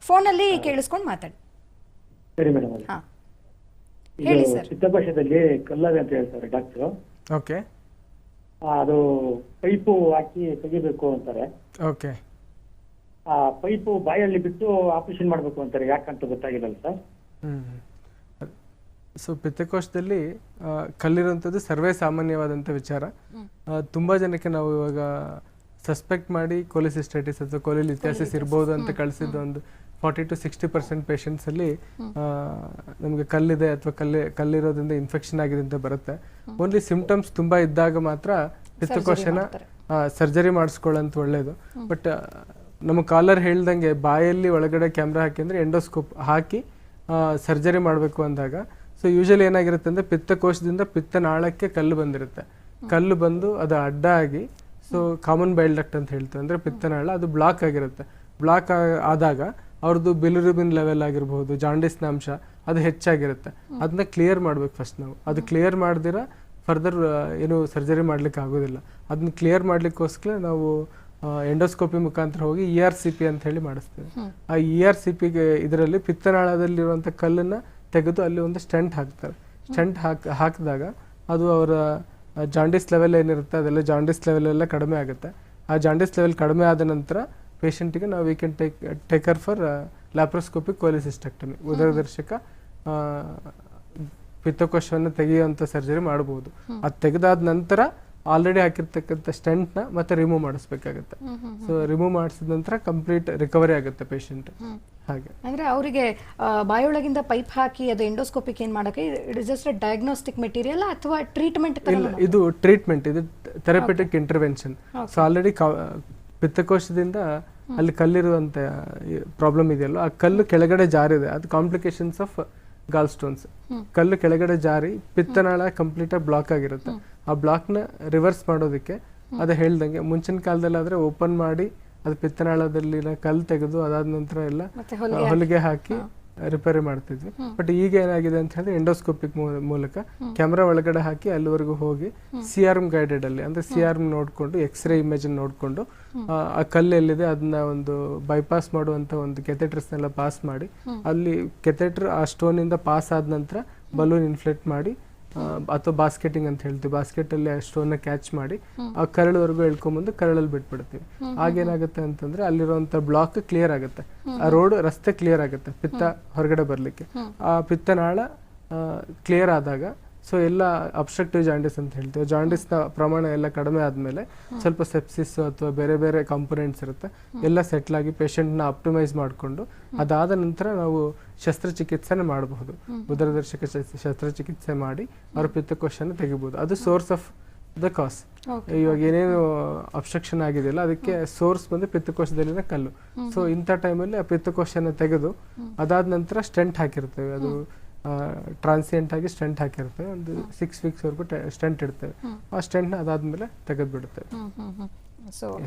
ಫೋನಲ್ಲಿ ಕೇಳಿಸ್ಕೊಂಡು ಮಾತಾಡಿ. ಸರಿ ಮೇಡಮ್ ಹಾ. ಹೇಳಿ ಇದು ಸರ್. ಚಿತ್ತಕೋಶದಲ್ಲಿ ಕಲ್ಲವೆ ಅಂತ ಹೇಳ್ತಾರೆ ಡಾಕ್ಟ್ರು. ಓಕೆ. ಅದು ಪೈಪು ಹಾಕಿ ತೆಗಿಬೇಕು ಅಂತಾರೆ. ಓಕೆ. ಆ ಪೈಪು ಬಾಯಲ್ಲಿ ಬಿಟ್ಟು ಆಪರೇಷನ್ ಮಾಡ್ಬೇಕು ಅಂತಾರೆ. ಯಾಕಂತ ಗೊತ್ತಾಗಿಲ್ಲ ಸರ್? ಸೊ ಪಿತ್ತಕೋಶದಲ್ಲಿ ಆ, ಕಲ್ಲಿರುವಂಥದ್ದು ಸರ್ವೇ ಸಾಮಾನ್ಯವಾದಂಥ ವಿಚಾರ. ಆ, ತುಂಬಾ ಜನಕ್ಕೆ ನಾವು ಇವಾಗ ಸಸ್ಪೆಕ್ಟ್ ಮಾಡಿ ಕೊಲಿಸಿಸ್ಟೈಟಿಸ್ ಅಥವಾ ಕೊಲಿಲಿಥಿಯಾಸಿಸ್ ಇರ್ಬೋದು ಅಂತ ಕಳಿಸಿದ ಒಂದು ಫಾರ್ಟಿ ಟು ಸಿಕ್ಸ್ಟಿ ಪರ್ಸೆಂಟ್ ಪೇಷಂಟ್ಸಲ್ಲಿ ನಮಗೆ ಕಲ್ಲಿದೆ ಅಥವಾ ಕಲ್ಲಿ ಕಲ್ಲಿರೋದ್ರಿಂದ ಇನ್ಫೆಕ್ಷನ್ ಆಗಿದೆ ಅಂತ ಬರುತ್ತೆ. ಓನ್ಲಿ ಸಿಂಪ್ಟಮ್ಸ್ ತುಂಬ ಇದ್ದಾಗ ಮಾತ್ರ ಪಿತ್ತಕೋಶನ ಸರ್ಜರಿ ಮಾಡಿಸ್ಕೊಳ್ಳೋಂತ ಒಳ್ಳೇದು. ಬಟ್ ನಮ್ಮ ಕಾಲರ್ ಹೇಳ್ದಂಗೆ ಬಾಯಲ್ಲಿ ಒಳಗಡೆ ಕ್ಯಾಮ್ರಾ ಹಾಕಿ ಅಂದರೆ ಎಂಡೋಸ್ಕೋಪ್ ಹಾಕಿ ಸರ್ಜರಿ ಮಾಡಬೇಕು ಅಂದಾಗ. ಸೊ ಯೂಶಲಿ ಏನಾಗಿರುತ್ತೆ ಅಂದರೆ ಪಿತ್ತಕೋಶದಿಂದ ಪಿತ್ತನಾಳಕ್ಕೆ ಕಲ್ಲು ಬಂದಿರುತ್ತೆ. ಕಲ್ಲು ಬಂದು ಅದು ಅಡ್ಡ ಆಗಿ ಸೊ ಕಾಮನ್ ಬೈಲ್ ಡಕ್ಟ್ ಅಂತ ಹೇಳ್ತೇವೆ. ಅಂದರೆ ಪಿತ್ತನಾಳ ಅದು ಬ್ಲಾಕ್ ಆಗಿರುತ್ತೆ. ಬ್ಲಾಕ್ ಆದಾಗ ಅವ್ರದ್ದು ಬಿಲಿರುಬಿನ್ ಲೆವೆಲ್ ಆಗಿರ್ಬೋದು ಜಾಂಡಿಸ್ನ ಅಂಶ ಅದು ಹೆಚ್ಚಾಗಿರುತ್ತೆ. ಅದನ್ನ ಕ್ಲಿಯರ್ ಮಾಡ್ಬೇಕು ಫಸ್ಟ್ ನಾವು. ಅದು ಕ್ಲಿಯರ್ ಮಾಡ್ದಿರ ಫರ್ದರ್ ಏನು ಸರ್ಜರಿ ಮಾಡ್ಲಿಕ್ಕೆ ಆಗೋದಿಲ್ಲ. ಅದನ್ನ ಕ್ಲಿಯರ್ ಮಾಡ್ಲಿಕ್ಕೋಸ್ಕರ ನಾವು ಎಂಡೋಸ್ಕೋಪಿ ಮುಖಾಂತರ ಹೋಗಿ ಇ ಆರ್ ಸಿ ಪಿ ಅಂತ ಹೇಳಿ ಮಾಡಿಸ್ತೇವೆ. ಆ ಇ ಆರ್ ಸಿ ಪಿಗೆ ಇದರಲ್ಲಿ ಪಿತ್ತನಾಳದಲ್ಲಿರುವಂಥ ಕಲ್ಲನ್ನ ತೆಗೆದು ಅಲ್ಲಿ ಒಂದು ಸ್ಟೆಂಟ್ ಹಾಕ್ತಾರೆ. ಸ್ಟೆಂಟ್ ಹಾಕ್ ಹಾಕಿದಾಗ ಅದು ಅವರ ಜಾಂಡಿಸ್ ಲೆವೆಲ್ ಏನಿರುತ್ತೆ ಅದೆಲ್ಲ ಜಾಂಡಿಸ್ ಲೆವೆಲ್ ಎಲ್ಲ ಕಡಿಮೆ ಆಗುತ್ತೆ. ಆ ಜಾಂಡಿಸ್ ಲೆವೆಲ್ ಕಡಿಮೆ ಆದ ನಂತರ ಪೇಷಂಟಿಗೆ ನಾವು we can take taker for laparoscopic cholecystectomy ಉದರದರ್ಶಕ ಪಿತ್ತಕೋಶವನ್ನು ತೆಗೆಯುವಂಥ ಸರ್ಜರಿ ಮಾಡ್ಬೋದು. ಅದು ತೆಗೆದಾದ ನಂತರ ಆಲ್ರೆಡಿ ಹಾಕಿರ್ತಕ್ಕಂಥ ಸ್ಟೆಂಟ್ನ ಮತ್ತೆ ರಿಮೂವ್ ಮಾಡಿಸ್ಬೇಕಾಗತ್ತೆ. ಸೊ ರಿಮೂವ್ ಮಾಡಿಸಿದ ನಂತರ ಕಂಪ್ಲೀಟ್ ರಿಕವರಿ ಆಗುತ್ತೆ ಪೇಷಂಟ್ ಹಾಗೆ. ಅಂದ್ರೆ ಅವರಿಗೆ ಬಾಯೊಳಗಿಂದ ಪೈಪ್ ಹಾಕಿ ಅದು ಎಂಡೋಸ್ಕೋಪಿಕ್ ಏನ್ ಮಾಡಕ್ಕೆ it is just diagnostic material ಅಥವಾ ಟ್ರೀಟ್ಮೆಂಟ್ ಇಲ್ಲ ಇದು ಟ್ರೀಟ್ಮೆಂಟ್ ಇದು ಥೆರಪೆಟಿಕ್ ಇಂಟರ್ವೆನ್ಷನ್ ಸೊ ಆಲ್ರೆಡಿ ಪಿತ್ತಕೋಶದಿಂದ ಅಲ್ಲಿ ಕಲ್ಲಿರುವಂತ ಪ್ರಾಬ್ಲಮ್ ಇದೆಯಲ್ಲ ಆ ಕಲ್ಲು ಕೆಳಗಡೆ ಜಾರಿದೆ. ಅದು ಕಾಂಪ್ಲಿಕೇಶನ್ಸ್ ಆಫ್ ಗಾಲ್ ಸ್ಟೋನ್ಸ್ ಕಲ್ಲು ಕೆಳಗಡೆ ಜಾರಿ ಪಿತ್ತನಾಳ ಕಂಪ್ಲೀಟ್ ಬ್ಲಾಕ್ ಆಗಿರುತ್ತೆ. ಆ ಬ್ಲಾಕ್ನ ರಿವರ್ಸ್ ಮಾಡೋದಕ್ಕೆ ಅದ ಹೇಳ್ದಂಗೆ ಮುಂಚಿನ ಕಾಲದಲ್ಲಿ ಆದ್ರೆ ಓಪನ್ ಮಾಡಿ ಅದು ಪಿತ್ತನಾಳದಲ್ಲಿನ ಕಲ್ಲು ತೆಗೆದು ಅದಾದ ನಂತರ ಎಲ್ಲ ಹೊಲಿಗೆ ಹಾಕಿ. ರಿಪೇರಿ ಮಾಡ್ತಿದ್ವಿ. ಬಟ್ ಈಗ ಏನಾಗಿದೆ ಅಂತ ಹೇಳಿದ್ರೆ ಎಂಡೋಸ್ಕೋಪಿಕ್ ಮೂಲಕ ಕ್ಯಾಮ್ರಾ ಒಳಗಡೆ ಹಾಕಿ ಅಲ್ಲಿವರೆಗೂ ಹೋಗಿ ಸಿ ಆರ್ಮ್ ಗೈಡೆಡ್ ಅಲ್ಲಿ ಅಂದ್ರೆ ಸಿ ಆರ್ಮ್ ನೋಡ್ಕೊಂಡು ಎಕ್ಸ್ರೇ ಇಮೇಜ್ ನೋಡ್ಕೊಂಡು ಆ, ಕಲ್ ಕಲ್ಲು ಎಲ್ಲಿದೆ ಅದನ್ನ ಒಂದು ಬೈಪಾಸ್ ಮಾಡುವಂತ ಒಂದು ಕೆಥೆಟ್ರಸ್ನೆಲ್ಲ ಪಾಸ್ ಮಾಡಿ ಅಲ್ಲಿ ಕೆಥೆಟ್ರ್ ಆ ಸ್ಟೋನ್ ಇಂದ ಪಾಸ್ ಆದ ನಂತರ ಬಲೂನ್ ಇನ್ಫ್ಲೇಟ್ ಮಾಡಿ ಅಥವಾ ಬಾಸ್ಕೆಟಿಂಗ್ ಅಂತ ಹೇಳ್ತೀವಿ. ಬಾಸ್ಕೆಟ್ ಅಲ್ಲಿ ಸ್ಟೋನ್ ಕ್ಯಾಚ್ ಮಾಡಿ ಆ ಕರಳವರೆಗೂ ಎಳ್ಕೊಂಬಂದು ಕರಳಲ್ಲಿ ಬಿಟ್ಬಿಡ್ತೀವಿ. ಆಗೇನಾಗುತ್ತೆ ಅಂತಂದ್ರೆ ಅಲ್ಲಿರುವಂತ ಬ್ಲಾಕ್ ಕ್ಲಿಯರ್ ಆಗುತ್ತೆ. ಆ ರೋಡ್ ರಸ್ತೆ ಕ್ಲಿಯರ್ ಆಗುತ್ತೆ ಪಿತ್ತ ಹೊರಗಡೆ ಬರ್ಲಿಕ್ಕೆ. ಆ ಪಿತ್ತನಾಳ ಕ್ಲಿಯರ್ ಆದಾಗ ಸೊ ಎಲ್ಲ ಅಬ್ಸ್ಟ್ರಕ್ಟಿವ್ ಜಾಂಡಿಸ್ ಅಂತ ಹೇಳ್ತೀವಿ. ಜಾಂಡಿಸ್ನ ಪ್ರಮಾಣ ಎಲ್ಲ ಕಡಿಮೆ ಆದಮೇಲೆ ಸ್ವಲ್ಪ ಸೆಪ್ಸಿಸ್ ಅಥವಾ ಬೇರೆ ಬೇರೆ ಕಾಂಪೊನೆಂಟ್ಸ್ ಇರುತ್ತೆ. ಎಲ್ಲ ಸೆಟ್ಲ್ ಆಗಿ ಪೇಷಂಟ್ನ ಆಪ್ಟಿಮೈಸ್ ಮಾಡಿಕೊಂಡು ಅದಾದ ನಂತರ ನಾವು ಶಸ್ತ್ರಚಿಕಿತ್ಸೆನ ಮಾಡಬಹುದು. ಉದರದರ್ಶಕ ಶಸ್ತ್ರ- ಶಸ್ತ್ರಚಿಕಿತ್ಸೆ ಮಾಡಿ ಅವ್ರ ಪಿತ್ತಕೋಶನ ತೆಗಿಬಹುದು. ಅದು ಸೋರ್ಸ್ ಆಫ್ ದ ಕಾಸ್ ಇವಾಗ ಏನೇನು ಅಬ್ಸ್ಟ್ರಕ್ಷನ್ ಆಗಿದೆಯಲ್ಲ ಅದಕ್ಕೆ ಸೋರ್ಸ್ ಬಂದು ಪಿತ್ತಕೋಶದಲ್ಲಿನ ಕಲ್ಲು. ಸೊ ಇಂಥ ಟೈಮಲ್ಲಿ ಆ ಪಿತ್ತಕೋಶನ ತೆಗೆದು ಅದಾದ ನಂತರ ಸ್ಟೆಂಟ್ ಹಾಕಿರ್ತೇವೆ. ಅದು ಟ್ರಾನ್ಸಿಯೆಂಟ್ ಆಗಿ ಸ್ಟೆಂಟ್ ಹಾಕಿರ್ತೇವೆ ಒಂದು ಸಿಕ್ಸ್ ವೀಕ್ಸ್ ವರೆಗೂ ಸ್ಟೆಂಟ್ ಇಡ್ತೇವೆ. ಆ ಸ್ಟೆಂಟ್ನ ಅದಾದ್ಮೇಲೆ ತೆಗೆದು ಬಿಡುತ್ತೇವೆ ಸೊ